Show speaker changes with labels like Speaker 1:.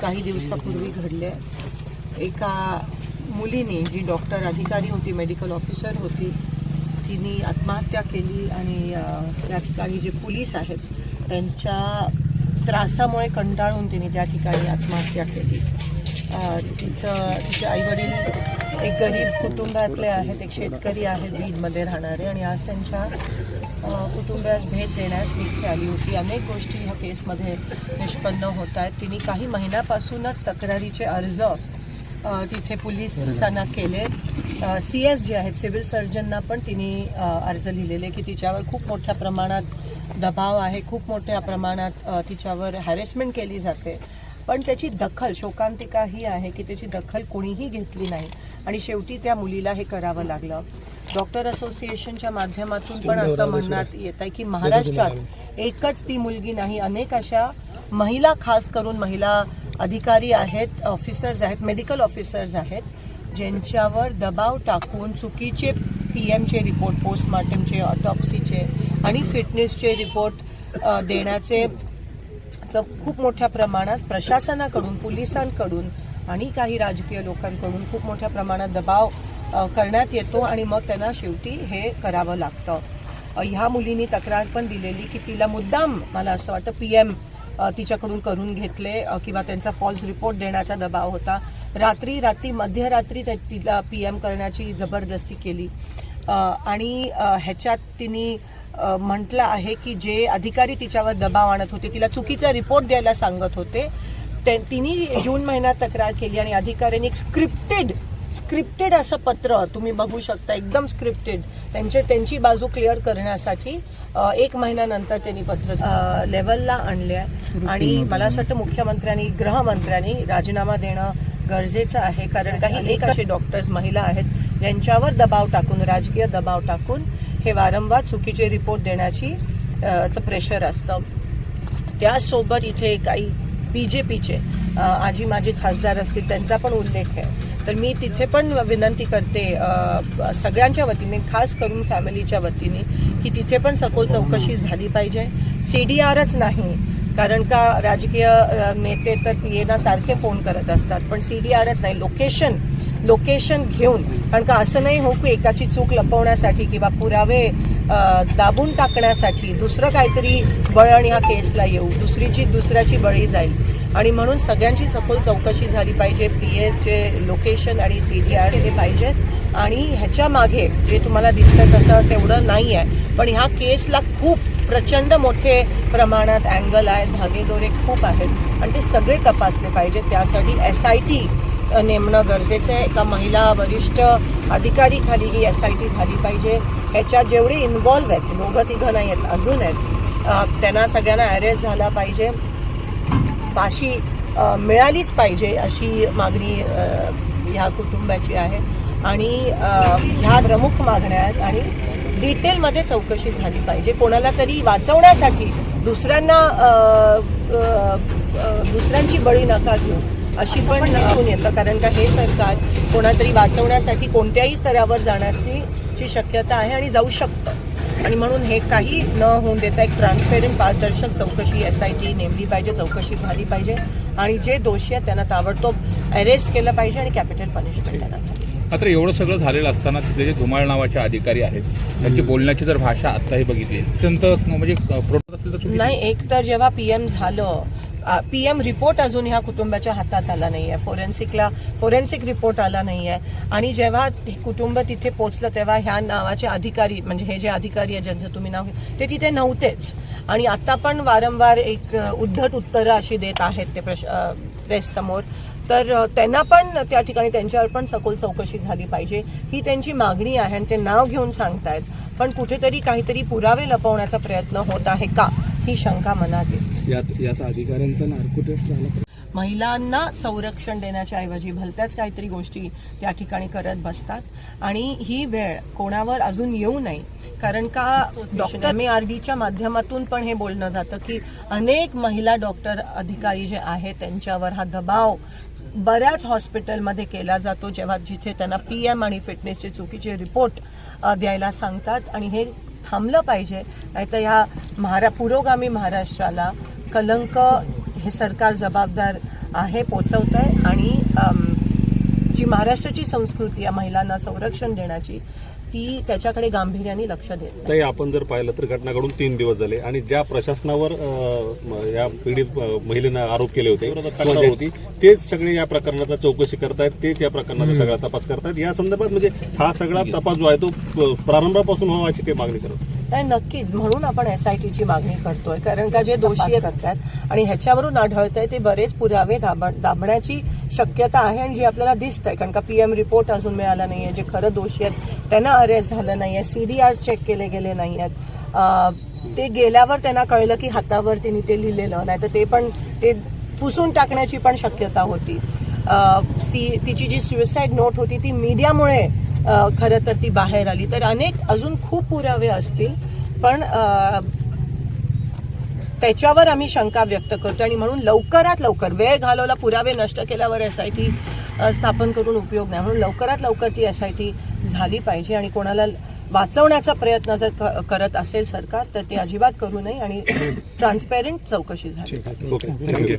Speaker 1: काही दिवसापूर्वी घडले एका मुलीने जी डॉक्टर अधिकारी होती मेडिकल ऑफिसर होती तिने आत्महत्या केली आणि त्या ठिकाणी जे पोलीस आहेत त्यांच्या त्रासामुळे कंटाळून तिने त्या ठिकाणी आत्महत्या केली. तिचं तिचे आईवडील एक गरीब कुटुंबातले आहेत एक शेतकरी आहेत बीडमध्ये राहणारे आणि आज त्यांच्या कुटुंबास कुटुंबियास भेट देण्यास तिथे आली होती. अनेक गोष्टी ह्या केसमध्ये निष्पन्न होत आहेत. तिने काही महिन्यापासूनच तक्रारीचे अर्ज तिथे पोलिसांना केले. सी एस जे आहेत सिव्हिल सर्जनना पण तिने अर्ज लिहिलेले की तिच्यावर खूप मोठ्या प्रमाणात दबाव आहे. खूप मोठ्या प्रमाणात तिच्यावर हॅरेसमेंट केली जाते. पण त्याची दखल शोकांतिका ही आहे की त्याची दखल कोणीही घेतली नाही. आणि शेवटी त्या मुलीला हे करावं लागलं. डॉक्टर असोसिएशनच्या माध्यमातून पण असं म्हणण्यात येत आहे की महाराष्ट्रात एकच ती मुलगी नाही. अनेक अशा महिला खास करून महिला अधिकारी आहेत ऑफिसर्स आहेत मेडिकल ऑफिसर्स आहेत ज्यांच्यावर दबाव टाकून चुकीचे पी एमचे रिपोर्ट पोस्टमार्टमचे ऑटॉप्सीचे आणि फिटनेसचे रिपोर्ट देण्याचे चं खूप मोठ्या प्रमाणात प्रशासनाकडून पोलिसांकडून आणि काही राजकीय लोकांकडून खूप मोठ्या प्रमाणात दबाव करण्यात येतो आणि मग त्यांना शेवटी हे करावं लागतं. ह्या मुलीनी तक्रार पण दिलेली की तिला मुद्दाम मला असं वाटतं पी एम तिच्याकडून करून घेतले किंवा त्यांचा फॉल्स रिपोर्ट देण्याचा दबाव होता. रात्री रात्री मध्यरात्री त्या- तिला पी एम करण्याची जबरदस्ती केली. आणि ह्याच्यात तिने म्हटलं आहे की जे अधिकारी तिच्यावर दबाव आणत होते तिला चुकीचा रिपोर्ट द्यायला सांगत होते ते तिने जून महिन्यात तक्रार केली आणि अधिकाऱ्यांनी एक स्क्रिप्टेड स्क्रिप्टेड असं पत्र तुम्ही बघू शकता एकदम स्क्रिप्टेड त्यांचे त्यांची बाजू क्लिअर करण्यासाठी एक महिन्यानंतर त्यांनी पत्र लेवलला आणले आहे. आणि मला असं वाटतं मुख्यमंत्र्यांनी गृहमंत्र्यांनी राजीनामा देणं गरजेचं आहे कारण काही अनेक असे डॉक्टर्स महिला आहेत ज्यांच्यावर दबाव टाकून राजकीय दबाव टाकून हे वारंवार चुकीचे रिपोर्ट देण्याची चं प्रेशर असतं. त्याचसोबत इथे काही बी जे पीचे आजी माजी खासदार असतील त्यांचा पण उल्लेख आहे. तर मी तिथे पण विनंती करते सगळ्यांच्या वतीने खास करून फॅमिलीच्या वतीने की तिथे पण सखोल चौकशी झाली पाहिजे. सी डी आरच नाही कारण का राजकीय नेते तर येणं सारखे फोन करत असतात पण सी डी आरच नाही. लोकेशन लोकेशन घेऊन कारण का असं नाही हो की एकाची चूक लपवण्यासाठी किंवा पुरावे दाबून टाकण्यासाठी दुसरं काहीतरी बळण ह्या केसला येऊ दुसरीची दुसऱ्याची बळी जाईल. आणि म्हणून सगळ्यांची सखोल चौकशी झाली पाहिजे पी एसचे लोकेशन आणि सी डी आर हे पाहिजेत आणि ह्याच्या मागे जे तुम्हाला दिसतं तसं तेवढं नाही आहे. पण ह्या केसला खूप प्रचंड मोठे प्रमाणात अँगल आहेत धागेदोरे खूप आहेत. आणि ते सगळे तपासले पाहिजेत. त्यासाठी एस आय टी नेमणं गरजेचं आहे. एका महिला वरिष्ठ अधिकारी खाली ही एस आय टी झाली पाहिजे. ह्याच्यात जेवढे इन्वॉल्व आहेत दोघं तिघं नाही आहेत अजून आहेत त्यांना सगळ्यांना अरेस्ट झाला पाहिजे. फाशी मिळालीच पाहिजे अशी मागणी ह्या कुटुंबाची आहे. आणि ह्या प्रमुख मागण्या आहेत आणि डिटेलमध्ये चौकशी झाली पाहिजे. कोणाला तरी वाचवण्यासाठी दुसऱ्यांना दुसऱ्यांची बळी नका घेऊन अशी पण दिसून येतं कारण का हे सरकार कोणातरी वाचवण्यासाठी कोणत्याही स्तरावर जाण्याची ची शक्यता आहे आणि जाऊ शकतं. आणि म्हणून हे काही न होऊन देता एक ट्रान्सपेरंट पारदर्शक चौकशी एस आय टी नेमली पाहिजे चौकशी झाली पाहिजे. आणि जे दोषी आहेत त्यांना ताबडतोब अरेस्ट केलं पाहिजे आणि कॅपिटल पनिशमेंट त्यांना झाली
Speaker 2: मात्र एवढं सगळं झालेलं असताना तिथले जे धुमाळ नावाचे अधिकारी आहेत त्यांची बोलण्याची जर भाषा आत्ताही बघितली अत्यंत म्हणजे.
Speaker 1: नाही एक तर जेव्हा पीएम झालं पी एम रिपोर्ट अजून ह्या कुटुंबाच्या हातात आला नाही आहे फोरेन्सिकला फोरेन्सिक रिपोर्ट आला नाही आहे आणि जेव्हा हे कुटुंब तिथे पोचलं तेव्हा ह्या नावाचे अधिकारी म्हणजे हे जे अधिकारी आहे ज्यांचं तुम्ही नाव घे- ते तिथे नव्हतेच. आणि आता पण वारंवार एक उद्धट उत्तरं अशी देत आहेत ते प्रेस समोर. तर त्यांना पण त्या ठिकाणी त्यांच्यावर पण सखोल चौकशी झाली पाहिजे. ही त्यांची मागणी आहे आणि ते नाव घेऊन सांगतायत. पण कुठेतरी काहीतरी पुरावे लपवण्याचा प्रयत्न होत आहे का? ही शंका मनात येते.
Speaker 3: यात यात अधिकाऱ्यांचा झाला.
Speaker 1: महिलांना संरक्षण देण्याच्या ऐवजी भलत्याच काहीतरी गोष्टी त्या ठिकाणी करत बसतात. आणि ही वेळ कोणावर अजून येऊ नये. कारण का डॉक्टर एम आर डीच्या माध्यमातून पण हे बोलणं जातं की अनेक महिला डॉक्टर अधिकारी जे आहेत त्यांच्यावर हा दबाव बऱ्याच हॉस्पिटलमध्ये केला जातो. जेव्हा जिथे त्यांना पी एम आणि फिटनेसचे चुकीचे रिपोर्ट द्यायला सांगतात. आणि हे थांबलं पाहिजे. नाहीतर ह्या महारा पुरोगामी महाराष्ट्राला कलंक हे सरकार जबाबदार आहे पोचवत आहे आणि जी महाराष्ट्राची संस्कृती आहे महिलांना संरक्षण देण्याची ती त्याच्याकडे गांभीर्याने लक्ष देत नाही.
Speaker 4: आपण जर पाहिलं तर घटना घडून तीन दिवस झाले आणि ज्या प्रशासनावर या पीडित महिलेनं आरोप केले होते तक्रार होती. तेच सगळे या प्रकरणाचा चौकशी करतायत तेच या प्रकरणाचा सगळा तपास करतायत. या संदर्भात म्हणजे हा सगळा तपास जो आहे तो प्रारंभापासून व्हावा अशी काही मागणी करत
Speaker 1: नाही नक्कीच. म्हणून आपण एस आय टीची मागणी करतोय. कारण का जे दोषी करतात आणि ह्याच्यावरून आढळतंय ते बरेच पुरावे दाब- दाबण्याची शक्यता आहे आणि जी आपल्याला दिसतंय. कारण का पीएम रिपोर्ट अजून मिळाला नाहीये. जे खरं दोषी आहेत त्यांना अरेस्ट झालं नाहीये. सीडीआर चेक केले गेले नाही आहेत ते गेल्यावर त्यांना कळलं की हातावर त्यांनी ते लिहिलेलं. नाही तर ते पण ते पुसून टाकण्याची पण शक्यता होती. सी तिची जी सुसाईड नोट होती ती मीडियामुळे खरं तर ती बाहेर आली. तर अनेक अजून खूप पुरावे असतील पण त्याच्यावर आम्ही शंका व्यक्त करतो आणि म्हणून लवकरात लवकर वेळ घालवला पुरावे नष्ट केल्यावर एस आय टी स्थापन करून उपयोग नाही. म्हणून लवकरात लवकर ती एस आय टी झाली पाहिजे आणि कोणाला वाचवण्याचा प्रयत्न जर क- करत असेल सरकार तर ते अजिबात करू नये आणि ट्रान्सपेरंट चौकशी झाली.